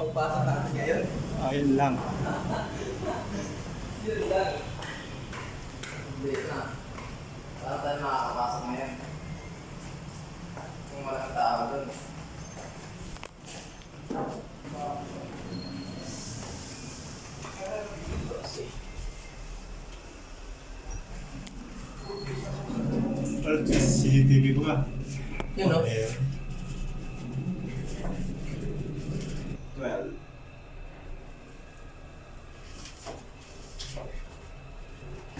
Pagpasok natin ngayon. Ayun lang. Yun lang. Hindi na. Wala tayo makakapasok ngayon. Kung walang tao doon. Pero CCTV ko ba? Yun o.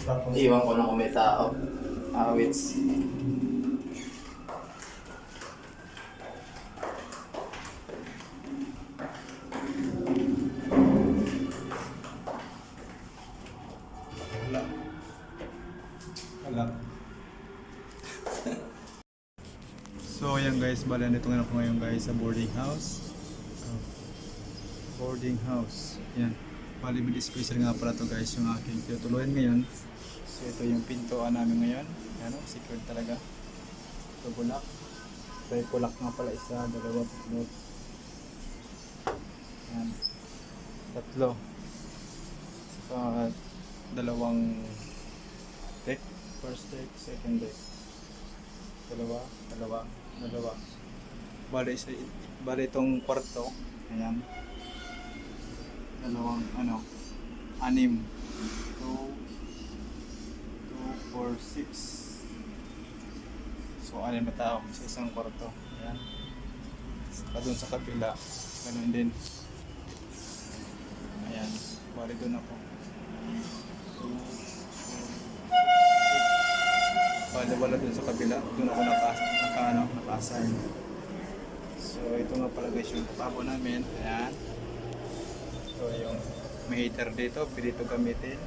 Tapos, Iwan ko na kung may tao. Awits. wala. Wala. so, ayan guys, bala nito nga ako ngayon guys sa boarding house. Oh. Boarding house. Yan. Bali, special nga pala to guys yung aking tutuluyan ngayon. So, ito yung pintuan namin ngayon. Yan o, secured talaga. Ito bulak. Ito yung bulak nga pala isa, dalawa, tatlo. Yan. Tatlo. Sa dalawang deck. First deck, second deck. Dalawa, dalawa, dalawa. Bali, isa, bali itong kwarto. Ayan. Dalawang, ano, anim. Two, two, four, six. So, anim na tao sa isang kwarto. Ayan. Saka dun sa kabila, ganun din. Ayan. Bali doon ako. Bali wala dun sa kabila. Doon ako naka, naka, ano, naka-assign. So, ito nga pala guys yung tatabo namin. Ayan. Ito yung may heater dito. Pwede ito gamitin.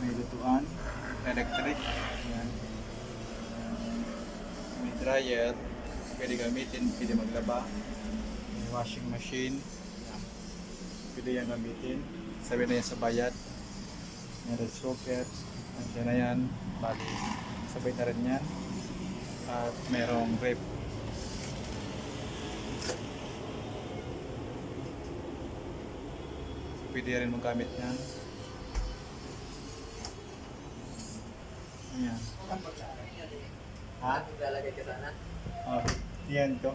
May lutuan. Electric. Ayan. May dryer. Pwede gamitin. Pwede maglaba. May washing machine. Pwede yan gamitin. Sabi na yan sa bayad. Rice cooker. Andiyan na yan. Bali, sabay na rin yan. At merong rep. Pwede rin magamit yan. Ayan. Ha? Lalagay ka sana. Oh, yan to.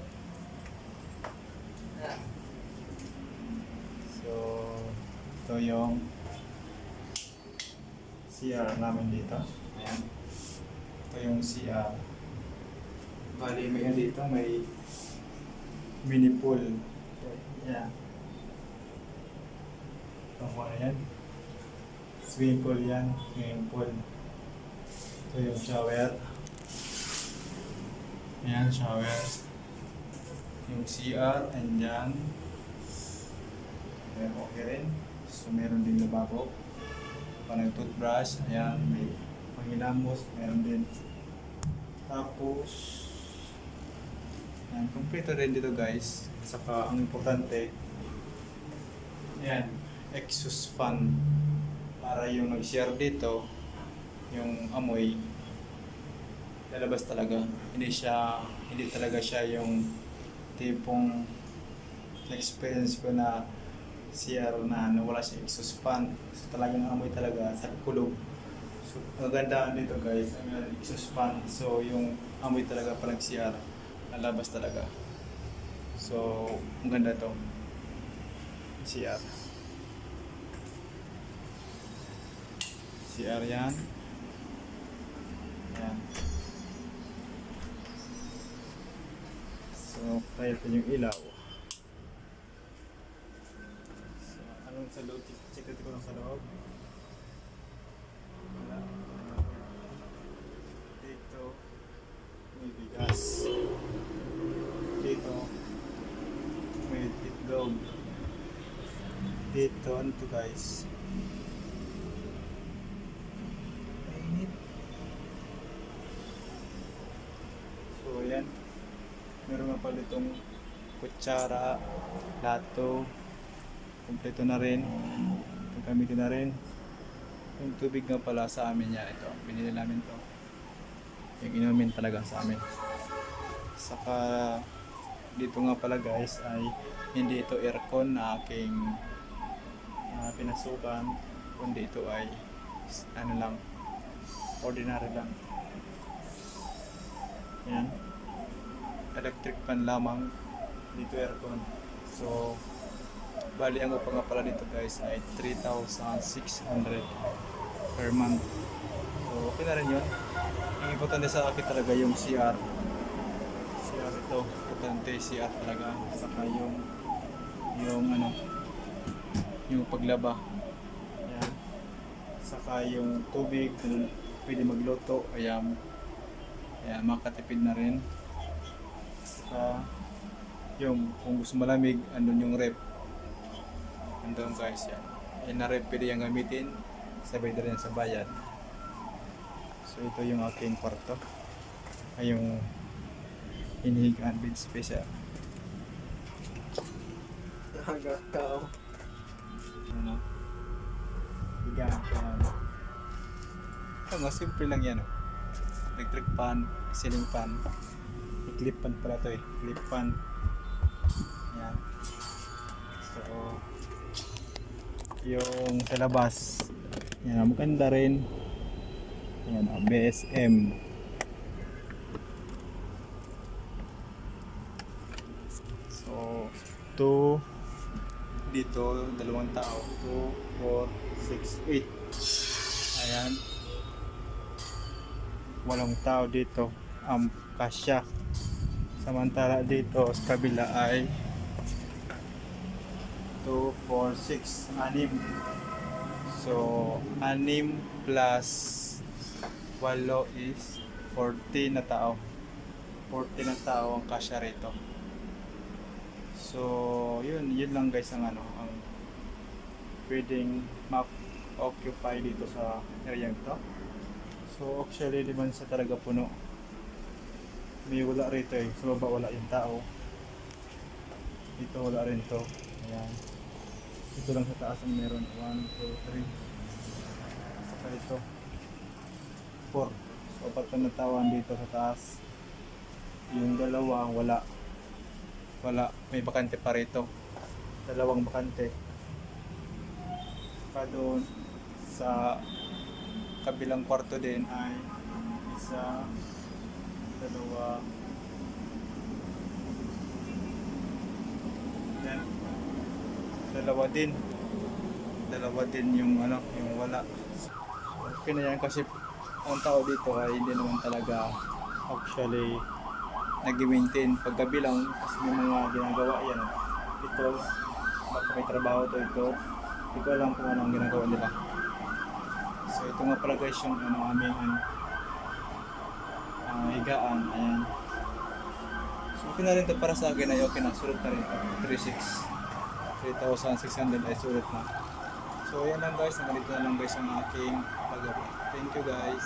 So, ito yung CR namin dito. Ayan. Ito yung CR. Bali, may ano dito, may mini pool. Ayan. Ito ko ano yan. Swimming pool yan. Swimming pool. Ito yung shower. Ayan, shower. Yung CR, andyan. Ayan, okay rin. So, meron din lababo. Parang toothbrush. Ayan, may pangilamos. Meron din. Tapos, ayan, kompleto rin dito guys. Saka, ang importante, ayan, exhaust fan. Para yung nag-share dito, yung amoy, lalabas talaga. Hindi siya, hindi talaga siya yung tipong na-experience ko na CR na ano, wala siya exhaust fan. So talagang amoy talaga sa kulog. So maganda dito guys, ang exhaust fan. So yung amoy talaga pa ng CR, lalabas talaga. So ang ganda to. CR. CR yan. So, tayo pa yung ilaw. So, anong sa loob? Check natin ko lang sa loob. Wala. Dito, may bigas. Dito, may itlog. Dito, ano to guys? Mainit. So, yan. Meron nga pala kutsara, lato, kompleto na rin. Ito gamitin na rin. Yung tubig nga pala sa amin niya, ito. Binili namin to. Yung inumin talaga sa amin. Saka dito nga pala guys ay hindi ito aircon na aking ah, pinasukan kundi ito ay ano lang ordinary lang electric fan lamang dito aircon. So bali ang upa nga pala dito guys ay 3,600 per month. So okay na rin yun. Ang importante sa akin talaga yung CR CR ito. Importante CR talaga. Saka yung yung ano yung paglaba. Ayan. Saka yung tubig pwede magluto ayan. Ayan makatipid na rin saka yung kung gusto malamig andun yung rep. Andun guys yan. Yan na rep pwede yung gamitin. Sabay na rin sa bayan so ito yung aking kwarto. Ay yung hinihigaan bed. Hanggang tao. ano? Higaan fan ito nga simple lang yan oh. electric fan ceiling May clip fan pala to eh. Clip fan yan so yung sa labas yan maganda rin. Yan oh, BSM so two dito dalawang tao. 2, 4, 6, 8 ayan. Walong tao dito. Ang kasya samantala dito sa kabila ay 2, 4, 6, anim so anim plus walo is 40 na tao 40 na tao ang kasya rito So, yun, yun lang guys ang ano, ang pwedeng ma-occupy dito sa area to. So, actually, di man sa talaga puno. May wala rito eh. Sa baba wala yung tao. Dito wala rin to. Ayan. Ito lang sa taas ang meron. 1, 2, 3. Saka ito. 4. So, apat na tawan dito sa taas. Yung dalawa, wala wala may bakante pa rito dalawang bakante pa doon sa kabilang kwarto din ay isa dalawa. Yan. Dalawa din. Dalawa din yung ano yung wala. Okay na yan kasi ang tao dito ay hindi naman talaga actually nag-maintain paggabi lang kasi may mga ginagawa yan. Ito baka may trabaho to ito. Hindi ko alam kung ano ang ginagawa nila. So ito nga pala guys yung ano aming ano, ah, higaan ayan. So okay na rin to para sa akin. Ay okay na. Sulit na rin ito 3,600 3,600 ay sulit na. So yan lang guys. Nandito na lang guys ang aking paggabi thank you guys